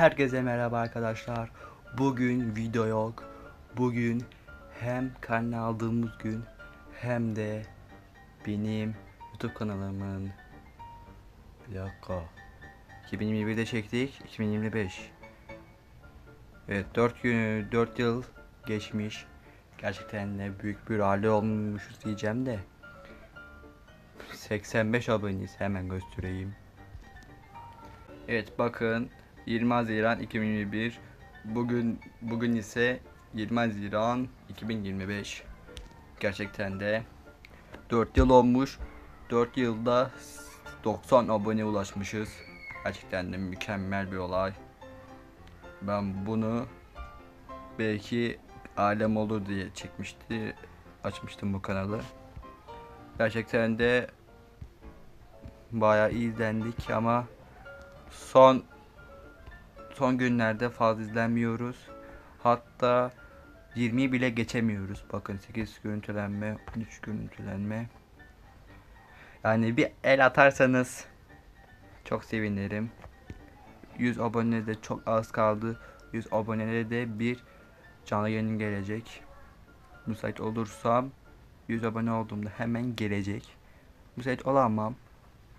Herkese merhaba arkadaşlar. Bugün video yok. Bugün hem karne aldığımız gün hem de benim YouTube kanalımın bir dakika. 2021'de çektik 2025 Evet 4 gün 4 yıl geçmiş. Gerçekten de büyük bir aile olmuşuz diyeceğim de. 85 aboneyiz hemen göstereyim. Evet bakın 20 Haziran 2021 bugün bugün ise 20 Haziran 2025 gerçekten de 4 yıl olmuş. 4 yılda 90 abone ulaşmışız. Gerçekten de mükemmel bir olay. Ben bunu belki alem olur diye çekmişti açmıştım bu kanalı. Gerçekten de bayağı izlendik ama son son günlerde fazla izlenmiyoruz. Hatta 20 bile geçemiyoruz. Bakın 8 görüntülenme, 13 görüntülenme. Yani bir el atarsanız çok sevinirim. 100 abone de çok az kaldı. 100 abonede de bir canlı yayın gelecek. Müsait olursam 100 abone olduğumda hemen gelecek. Müsait olamam.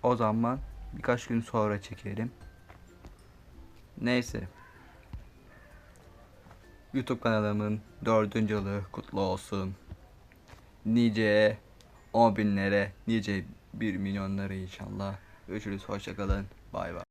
O zaman birkaç gün sonra çekerim. Neyse. YouTube kanalımın dördüncü yılı kutlu olsun. Nice 10 binlere, nice 1 milyonlara inşallah. Görüşürüz, hoşçakalın. Bay bay.